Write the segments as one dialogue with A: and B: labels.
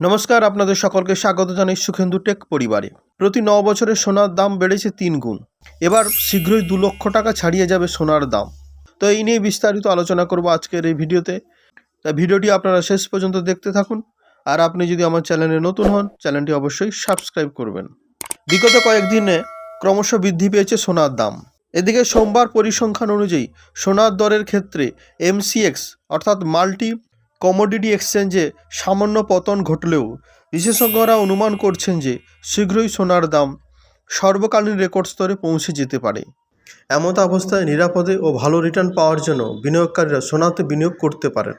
A: নমস্কার, আপনাদের সকলকে স্বাগত জানাই সুখেন্দু টেক পরিবারে। প্রতি ন বছরে সোনার দাম বেড়েছে তিন গুণ। এবার শীঘ্রই দু লক্ষ টাকা ছাড়িয়ে যাবে সোনার দাম। তো এই নিয়ে বিস্তারিত আলোচনা করব আজকের এই ভিডিওতে। তা ভিডিওটি আপনারা শেষ পর্যন্ত দেখতে থাকুন। আর আপনি যদি আমার চ্যানেলে নতুন হন, চ্যানেলটি অবশ্যই সাবস্ক্রাইব করবেন। বিগত কয়েকদিনে ক্রমশ বৃদ্ধি পেয়েছে সোনার দাম। এদিকে সোমবার পরিসংখ্যান অনুযায়ী সোনার দরের ক্ষেত্রে এমসিএক্স, অর্থাৎ মাল্টি কমোডিটি এক্সচেঞ্জে সামান্য পতন ঘটলেও বিশেষজ্ঞরা অনুমান করছেন যে শীঘ্রই সোনার দাম সর্বকালীন রেকর্ড স্তরে পৌঁছে যেতে পারে। এমত অবস্থায় নিরাপদে ও ভালো রিটার্ন পাওয়ার জন্য বিনিয়োগকারীরা সোনাতে বিনিয়োগ করতে পারেন।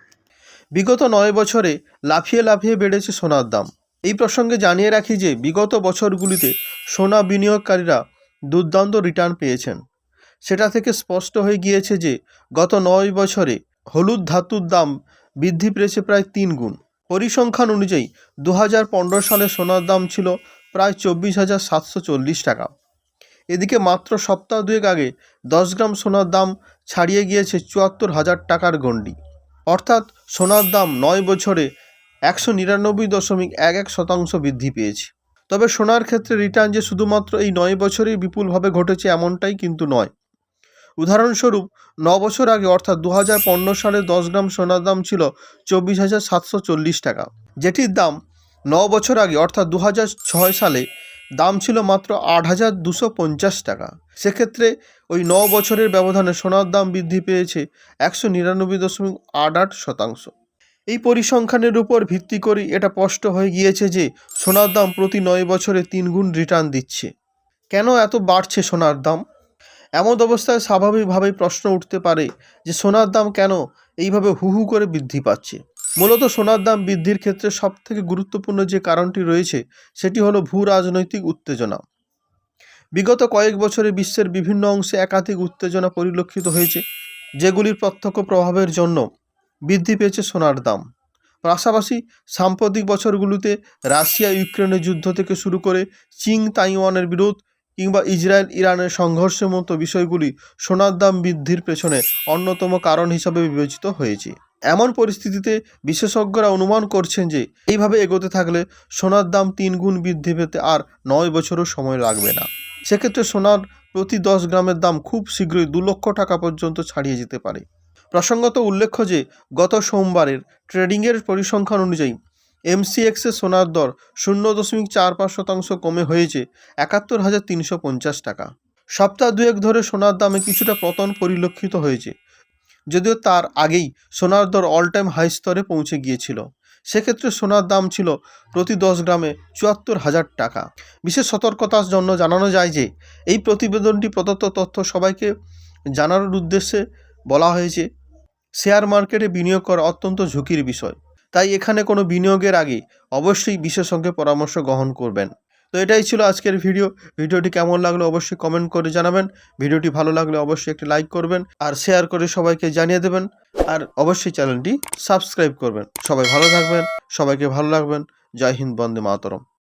A: বিগত নয় বছরে লাফিয়ে লাফিয়ে বেড়েছে সোনার দাম। এই প্রসঙ্গে জানিয়ে রাখি যে বিগত বছরগুলিতে সোনা বিনিয়োগকারীরা দুর্দান্ত রিটার্ন পেয়েছেন। সেটা থেকে স্পষ্ট হয়ে গিয়েছে যে গত নয় বছরে হলুদ ধাতুর দাম বৃদ্ধি পেয়েছে প্রায় তিন গুণ। পরিসংখ্যান অনুযায়ী দু হাজার পনেরো সালে সোনার দাম ছিল প্রায় চব্বিশ হাজার সাতশো চল্লিশ টাকা। এদিকে মাত্র সপ্তাহ দুয়েক আগে দশ গ্রাম সোনার দাম ছাড়িয়ে গিয়েছে চুয়াত্তর হাজার টাকার গণ্ডি। অর্থাৎ সোনার দাম নয় বছরে একশো নিরানব্বই দশমিক এক এক শতাংশ বৃদ্ধি পেয়েছে। তবে সোনার ক্ষেত্রে রিটার্ন যে শুধুমাত্র এই নয় বছরেই বিপুলভাবে ঘটেছে এমনটাই কিন্তু নয়। উদাহরণস্বরূপ, ন বছর আগে অর্থাৎ দু হাজার পনেরো সালে দশ গ্রাম সোনার দাম ছিল চব্বিশ হাজার সাতশো চল্লিশ টাকা, যেটির দাম ন বছর আগে অর্থাৎ দু হাজার ছয় সালে দাম ছিল মাত্র আট হাজার দুশো পঞ্চাশ টাকা। সেক্ষেত্রে ওই ন বছরের ব্যবধানে সোনার দাম বৃদ্ধি পেয়েছে একশো নিরানব্বই দশমিক আট আট শতাংশ। এই পরিসংখ্যানের উপর ভিত্তি করে এটা স্পষ্ট হয়ে গিয়েছে যে সোনার দাম প্রতি নয় বছরে তিন গুণ রিটার্ন দিচ্ছে। কেন এত বাড়ছে সোনার দাম? এমন অবস্থায় স্বাভাবিকভাবেই প্রশ্ন উঠতে পারে যে সোনার দাম কেন এইভাবে হু হু করে বৃদ্ধি পাচ্ছে। মূলত সোনার দাম বৃদ্ধির ক্ষেত্রে সবথেকে গুরুত্বপূর্ণ যে কারণটি রয়েছে সেটি হলো ভূ রাজনৈতিক উত্তেজনা। বিগত কয়েক বছরে বিশ্বের বিভিন্ন অংশে একাধিক উত্তেজনা পরিলক্ষিত হয়েছে, যেগুলির প্রত্যক্ষ প্রভাবের জন্য বৃদ্ধি পেয়েছে সোনার দাম। পাশাপাশি সাম্প্রতিক বছরগুলোতে রাশিয়া ইউক্রেনের যুদ্ধ থেকে শুরু করে চীন তাইওয়ানের বিরোধ কিংবা ইসরায়েল ইরানের সংঘর্ষের মতো বিষয়গুলি সোনার দাম বৃদ্ধির পেছনে অন্যতম কারণ হিসাবে বিবেচিত হয়েছে। এমন পরিস্থিতিতে বিশেষজ্ঞরা অনুমান করছেন যে, এইভাবে এগোতে থাকলে সোনার দাম তিন গুণ বৃদ্ধি পেতে আর নয় বছরও সময় লাগবে না। সেক্ষেত্রে সোনার প্রতি দশ গ্রামের দাম খুব শীঘ্রই দু লক্ষ টাকা পর্যন্ত ছাড়িয়ে যেতে পারে। প্রসঙ্গত উল্লেখ্য যে, গত সোমবারের ট্রেডিংয়ের পরিসংখ্যান অনুযায়ী এমসিএক্সের সোনার দর শূন্য দশমিক চার পাঁচ শতাংশ কমে হয়েছে একাত্তর হাজার তিনশো পঞ্চাশ টাকা। সপ্তাহ দুয়েক ধরে সোনার দামে কিছুটা পতন পরিলক্ষিত হয়েছে, যদিও তার আগেই সোনার দর অল টাইম হাই স্তরে পৌঁছে গিয়েছিল। সেক্ষেত্রে সোনার দাম ছিল প্রতি দশ গ্রামে চুয়াত্তর হাজার টাকা। বিশেষ সতর্কতার জন্য জানানো যায় যে, এই প্রতিবেদনটি প্রদত্ত তথ্য সবাইকে জানানোর উদ্দেশ্যে বলা হয়েছে, শেয়ার মার্কেটে বিনিয়োগ করা অত্যন্ত ঝুঁকির বিষয়। তাই এখানে কোনো বিনিয়োগের আগে অবশ্যই বিশেষজ্ঞের পরামর্শ গ্রহণ করবেন। তো এটাই ছিল আজকের ভিডিও। ভিডিওটি কেমন লাগল অবশ্যই কমেন্ট করে জানাবেন। ভিডিওটি ভালো লাগলে অবশ্যই একটি লাইক করবেন আর শেয়ার করে সবাইকে জানিয়ে দেবেন। আর অবশ্যই চ্যানেলটি সাবস্ক্রাইব করবেন। সবাই ভালো থাকবেন, সবাইকে ভালো লাগবেন জয় হিন্দ, বন্দে মাতরম।